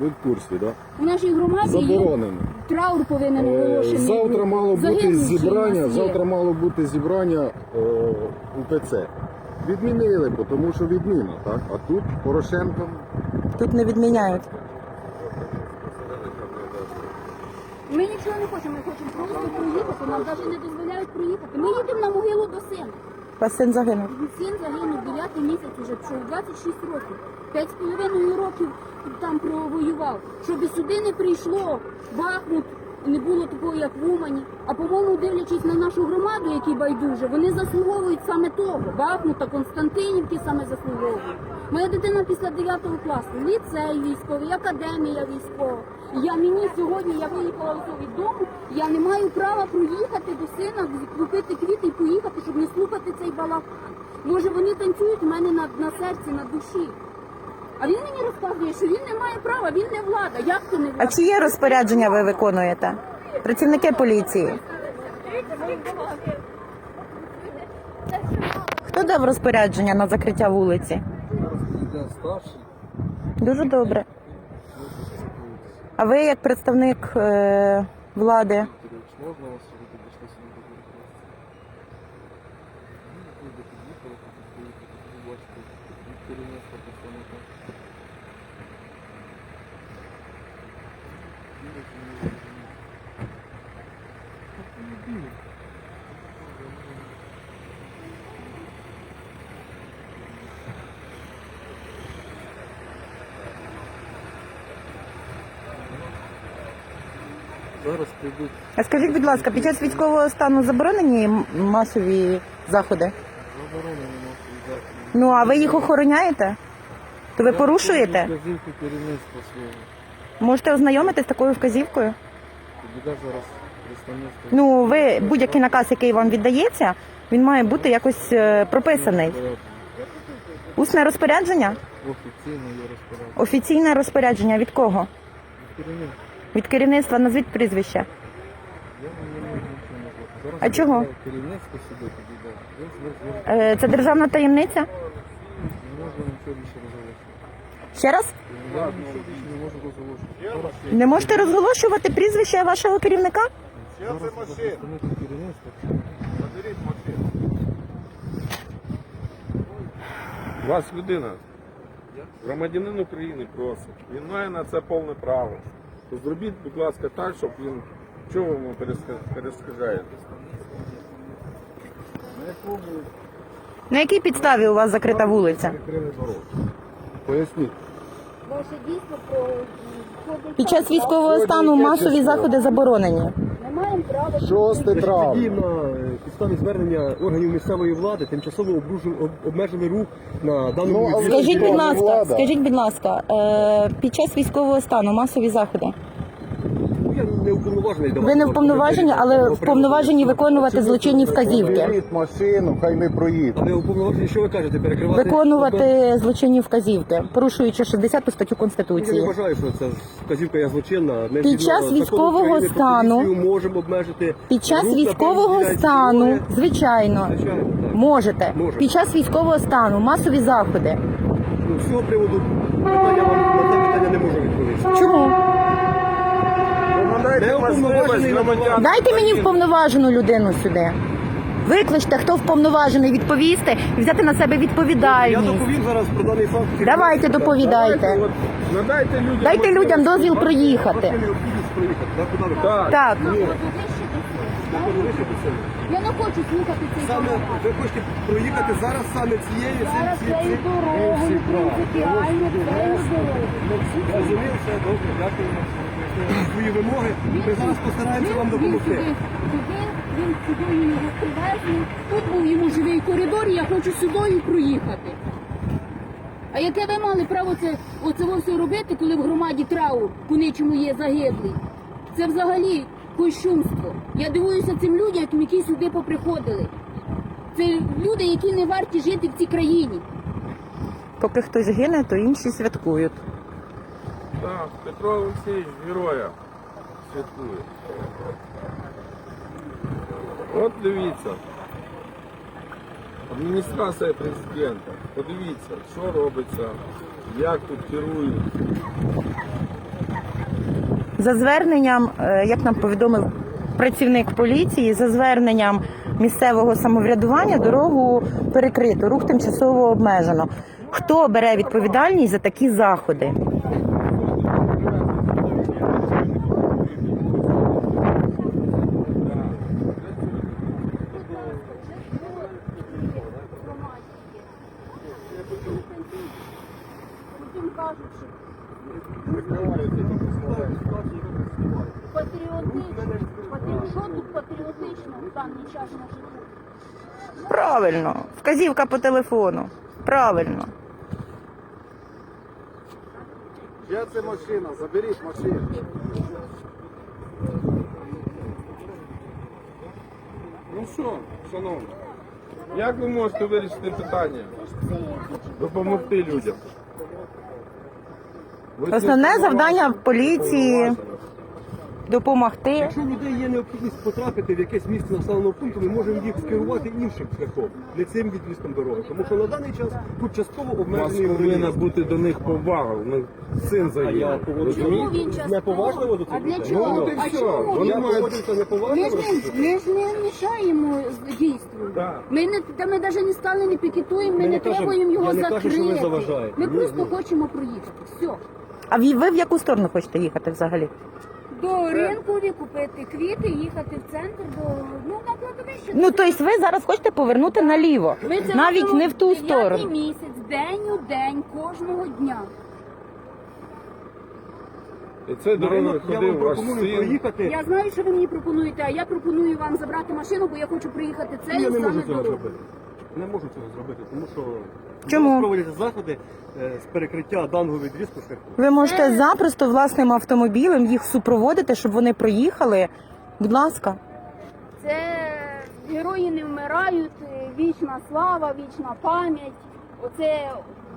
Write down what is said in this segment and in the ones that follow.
Ви в курсі, так? У нашій громаді Заборонено. траур повинен Е, оголошений. Завтра мало бути Загинувший у зібрання. нас є. Завтра мало бути зібрання е, УПЦ. Відмінили, бо тому що відміна, так? А тут Порошенко Тут не відміняють. Ми нічого не хочемо, ми хочемо просто проїхати. Нам навіть не дозволяють проїхати. Ми їдемо на могилу до сина. Вас син загинув. Син загинув 9 місяць уже, пішов 26 років. П'ять з половиною років там провоював. Щоб сюди не прийшло Бахмут, не було такого, як в Умані. А по-моєму, дивлячись на нашу громаду, які байдуже, вони заслуговують саме того. Бахмута, Константинівки саме заслуговують. Моя дитина після 9 класу, ліцей військовий, академія військова. Я мені сьогодні я виїхала від дому. Я не маю права проїхати до сина, купити квіти і поїхати, щоб не слухати цей балаган. Може вони танцюють у мене на, на серці, на душі. А він мені розказує, що він не має права, він не влада. Як то не влада? А чиє розпорядження ви виконуєте? Працівники поліції. Хто дав розпорядження на закриття вулиці? Дуже добре. А ви як представник е, влади, можна вас сьогодні дійшли сюди до Київського? Ну, ви під'їхали, поїхали, побачите, від керівництва представника. Вірите, не вірите, ні. Автомобілі. Зараз прийдуть а скажіть, будь ласка, під час військового стану заборонені масові заходи? заборонені наші заходи. Ну а ви їх охороняєте? То ви порушуєте? Вказівку керівництва свого. Можете ознайомитись з такою вказівкою? Підійде зараз представництво. Ну, ви будь-який наказ, який вам віддається, він має бути якось е, прописаний. Усне розпорядження? Офіційно є розпорядження. Офіційне розпорядження від кого? Керівник. Від керівництва назвіть прізвище. Я вам не можу нічого. Зараз А чого? підійде Керівництво сюди підійде. Ви ж- ви ж- ви ж- Е, Це державна таємниця? Не можна нічого більше розголошувати. Ще раз? Не можете розголошувати прізвище вашого керівника? Керівництва. Вас людина, громадянин України просить. Він має на це повне право. То зробіть, будь ласка, так, щоб він. Чого ви йому На якій підставі у вас закрита вулиця? Поясніть. Ваше про Під час військового стану масові заходи заборонені. Ми маємо право. 6 Тоді травня. на е, підставі звернення органів місцевої влади тимчасово обмежений об- обмежили рух на даному Ну, а. Скажіть, будь Влада. ласка, скажіть, будь ласка, е, під час військового стану масові заходи. Уповноважений Ви не вповноважені, але вповноважені виконувати злочинні вказівки. Машину, хай ми проїдемо. Але уповноважені, що ви кажете, перекривати? Виконувати злочинні вказівки, порушуючи 60 статтю Я не Конституції. вважаю, що це вказівка є злочинна. Ми Під згідно час закону військового України про стану- поліцію можемо обмежити Під час рух на військового стану, звичайно. Звичайно, так. можете. Може. Під час військового стану масові заходи. Ну, з цього приводу питання вам на це питання не можу відповісти. Чому? Надайте Не можливість уповноважений громадян. Дайте мені вповноважену людину сюди. Викличте, хто вповноважений відповісти і взяти на себе Я відповідальність. доповім зараз про даний факт. Давайте доповідайте. От, Надайте людям. Дайте людям дозвіл проїхати. Необхідність проїхати. Так, куди ви? Це. Я не хочу слухати цей Саме ви хочете проїхати зараз саме цією Зараз ці- ці- цією дорогою, принципіально цією дорогою. Розумію, все добре, дякую свої вимоги. Ми зараз постараємося вам допомогти. сюди, сюди, він сюди його привезли. Тут був йому живий коридор, і я хочу сюдою проїхати. А яке ви мали право це оце все робити, коли в громаді траур по нічому є загиблий? Це взагалі кощунство. Я дивуюся цим людям, які сюди поприходили. Це люди, які не варті жити в цій країні. Поки хтось гине, то інші святкують. Так, Петро Олексійович героя святкує. От дивіться. Адміністрація президента. Подивіться, що робиться, як тут керують. За зверненням, е, як нам повідомив працівник поліції, за зверненням місцевого самоврядування дорогу перекрито, рух тимчасово обмежено. Хто бере відповідальність за такі заходи? Потім кажуть, що патріотично. Патрі- Що тут патріотично в даний час на життя? Правильно, вказівка по телефону. Правильно. Чия це машина? Заберіть машину. Ну що, шановні, як ви можете вирішити питання? Допомогти людям. Ви Основне завдання поліції допомогти. Якщо людей є необхідність потрапити в якесь місце населеного пункту, ми можемо їх скерувати іншим шляхом, не цим відрізком дороги. Тому що на даний час тут частково У вас обмежений повинна бути до них повага. У них син я загинув. поводжу Чому він неповажливо до цих А для людей. чого? Ну, от і а все. чому? Вони Я він- мають- Ми неповажливо. ж, не, ми ж не мішаємо з- дійству. Так. Ми не та ми навіть не стали, не пікетуємо, ми Я не не кажу- требуємо його я не закрити. кажу, що ви заважаєте. Ми Ні, просто ні. хочемо проїхати. Все. А ви ви в яку сторону хочете їхати взагалі? До ринкові купити квіти, їхати в центр до ну на кладовище. Ну тобто ви зараз хочете повернути наліво, Ми це навіть робимо не в ту дев'ятий сторону. місяць, день у день, кожного дня. І це дорога ринок я вам ходив ваш пропоную син. проїхати. Я знаю, що ви мені пропонуєте, а я пропоную вам забрати машину, бо я хочу приїхати Я цією не можу саме цього дорогою. зробити. Не можу цього зробити, тому що Чому? проводяться заходи е, з перекриття даного відрізку шляху. Ви можете запросто власним автомобілем їх супроводити, щоб вони проїхали. Будь ласка. Це герої не вмирають, вічна слава, вічна пам'ять. Оце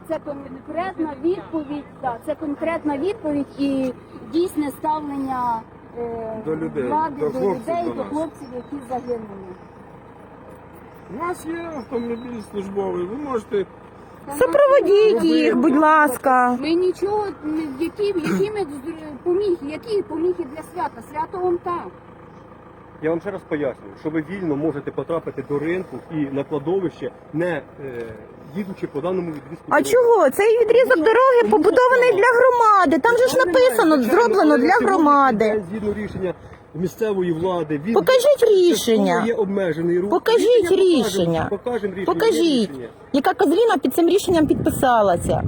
це конкретна відповідь. Да, це конкретна відповідь і дійсне ставлення е, До людей, влади, до до, хлопців, людей, до до нас. хлопців, які загинули. У вас є автомобіль службовий, ви можете Супроводіть їх, будь ласка. Ми нічого, не- які, які ми з- поміги, які поміги для свята? Свято вон там. Я вам ще раз пояснюю, що ви вільно можете потрапити до ринку і на кладовище, не е, їдучи по даному відрізку. А дороги. чого? Цей відрізок дороги побудований для громади. Там же ж написано, зроблено для громади. Згідно рішення місцевої влади, він Покажіть частково рішення. Є обмежений рух. Покажіть покажемо, рішення. Покажемо рішення. є Покажіть, рішення. яка Козліна під цим рішенням підписалася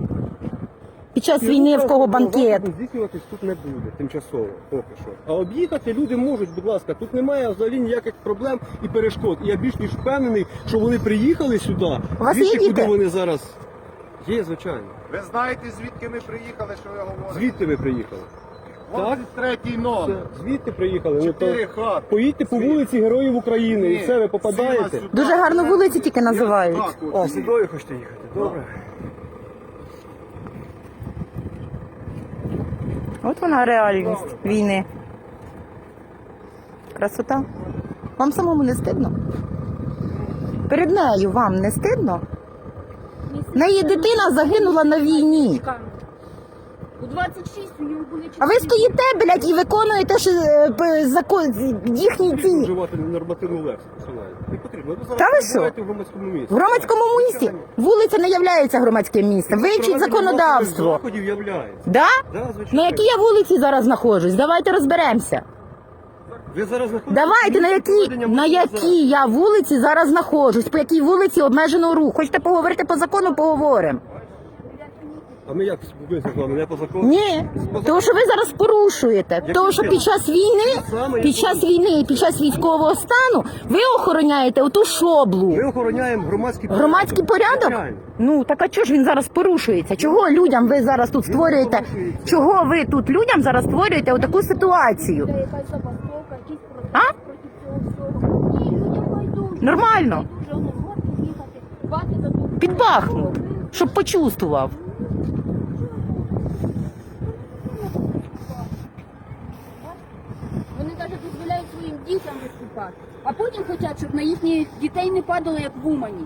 під час війни, в кого банкет. Здійснюватись тут не буде тимчасово, поки що. А об'їхати люди можуть, будь ласка, тут немає взагалі ніяких проблем і перешкод. І я більш ніж впевнений, що вони приїхали сюди. У вас є звідти, діти? куди вони зараз. Є, звичайно. Ви знаєте, звідки ми приїхали, що ви говорите? Звідти ви приїхали? Так? третій Це, номер. звідти приїхали. Ну, Чотири то хати. поїдьте по вулиці Героїв України і Ні, все, ви попадаєте. сіла сюди. Дуже гарно вулиці тільки називають. Так, от. Хочете їхати, добре. От вона реальність війни. Красота. Вам самому не стидно? Перед нею вам не стидно? В неї дитина загинула на війні. У 26 у нього були А ви стоїте, блядь, і виконуєте ж, е, закон їхні ці. вживати нормативну лексику, шановні. Не потрібно. Ви зараз Та ви що? перебуваєте в громадському місці. В громадському місті вулиця не являється громадським місцем. Вивчіть законодавство. Заходів являється. Да? Да, звичайно. На якій я вулиці зараз знаходжусь? Давайте розберемося. Ви зараз знаходитесь Давайте на якій на якій я вулиці зараз знаходжусь, по якій вулиці обмежено рух. Хочете поговорити по закону, поговоримо. А ми як спілкуємося з вами? Не по закону? Ні, тому що ви зараз порушуєте. Тому що під час війни, під час війни і під час військового стану ви охороняєте оту шоблу. Ми охороняємо громадський порядок. Громадський порядок? Ну так а чого ж він зараз порушується? Чого людям ви зараз тут створюєте? Чого ви тут людям зараз створюєте отаку ситуацію? Якась забастовка, якісь А? проти цього всього. Ні, людям байдуже. Нормально. Згодні їхати, за ту- Під Бахмут, щоб почувствував. Вони навіть дозволяють своїм дітям виступати. А потім хочуть, щоб на їхніх дітей не падало, як в Умані.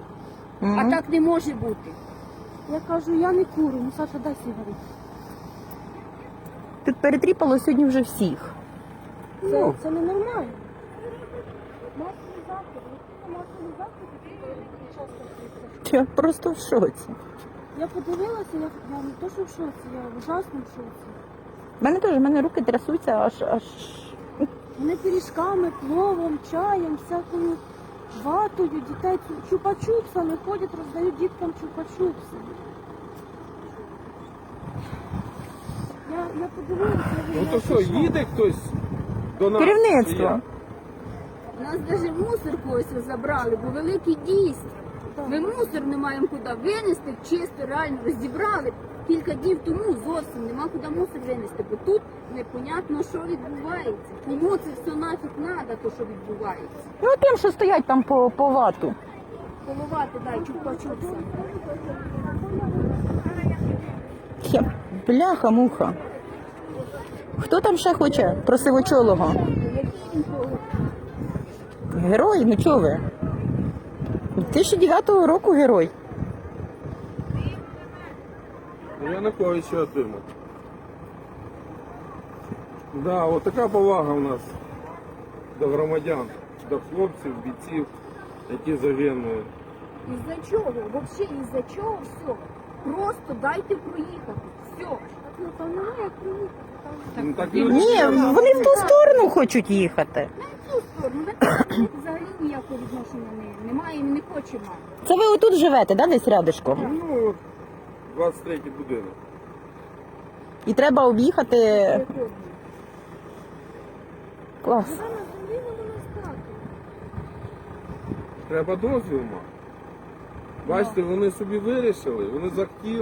А так не може бути. Я кажу, я не курю, ну Саша, дай сигарету. Тут перетріпало сьогодні вже всіх. Це, це ненормально. Масові заходи. Масові заходи часто. Я просто в шоці. Я подивилася, я, я не то, що в шоці, я в ужасному шоці. У мене теж, в мене руки трясуться, аж аж. Вони пиріжками, пловом, чаєм, всякою ватою, дітей чупа-чупсами ходять, роздають діткам чупа-чупси. Я, я подивилася, я Ну то що, їде хтось до нас? Керівництво. як? Нас навіть мусорку ось забрали, бо великий дійсно. Ми мусор не маємо куди винести, чисто, реально розібрали. Кілька днів тому зовсім нема куди мусор винести, бо тут непонятно, що відбувається. Кому це все нафіг треба, то що відбувається. Ну тим, що стоять там по, по вату. Поливати дай чупа-чупса. Я бляха-муха. Хто там ще хоче про сивочолого? Герой, ну чого ви? 2009 року герой. Ну, Янукович що отримав. Да, от така повага у нас до громадян, до хлопців, бійців, які загинули. Із-за чого? Взагалі, із-за чого все? Просто дайте проїхати. Все. Ну там немає як проїхати. Там Ну, так і Ні, вони в ту сторону хочуть їхати. Не в ту сторону. Ми взагалі ніякого відношення не, немає і не хочемо. Це ви отут живете, да, десь рядишком? Ну, 23 будинок. І треба об'їхати. Клас. Треба дозвіл мати. Бачите, вони собі вирішили, вони захотіли.